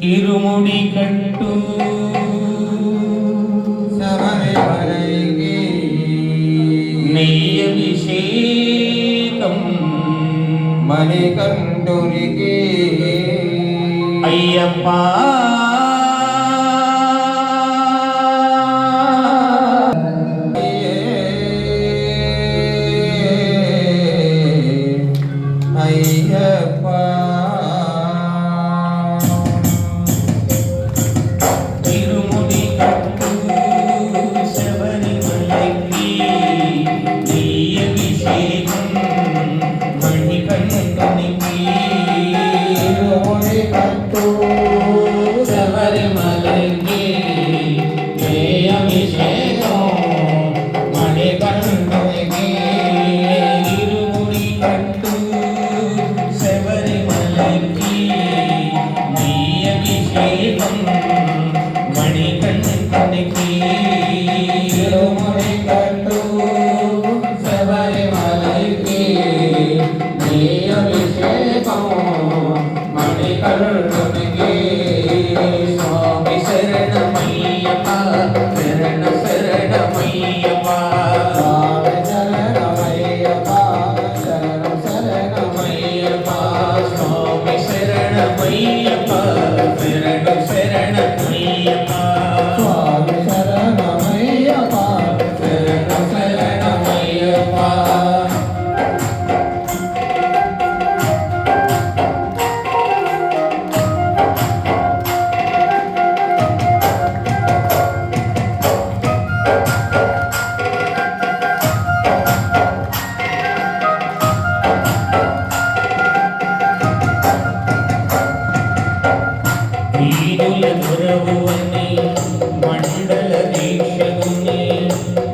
இருமுடி கட்டு. சபரிமலைக்கு நெய்யபிஷேகம் மணிகண்டூரிக்கு ஐயப்பா. ஐயப்பா. ಕರುಣಿಗೆ వీరుల గురవు అని మండల దీక్షకుని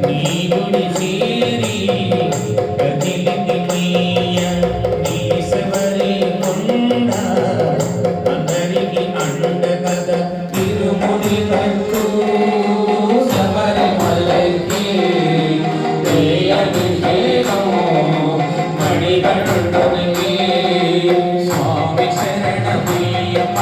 నీ గుడి చేరి కదిలింది మయ్య నీ శబరి కొండ అందరికి అండ కదా తిరుముడి కట్టు శబరిమలకి నీ అభిషేకం మణికంఠునికి స్వామి శరణమయ్యప్ప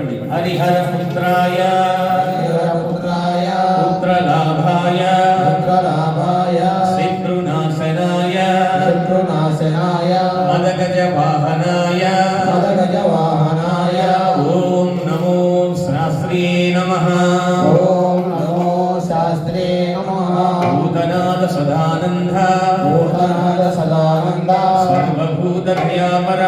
చెప్పండి. హరిహర పుత్రాయ పుత్రాయ పుత్రలాభాయ. పుత్రలాభాయ. శత్రునాశనాయ. శత్రునాశనాయ. మదగజ వాహనాయ మదగజ వాహనాయ ఓం నమో శాస్త్రీ నమ. ఓం నమో శాస్త్రే నమః. భూతనాథ సదానంద. భూతనాథ సదానంద. సర్వభూత దయాపర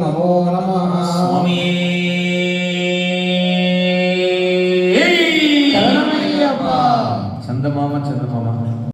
நமோ நம சுவாமியே சந்தமாமா சந்தமாமா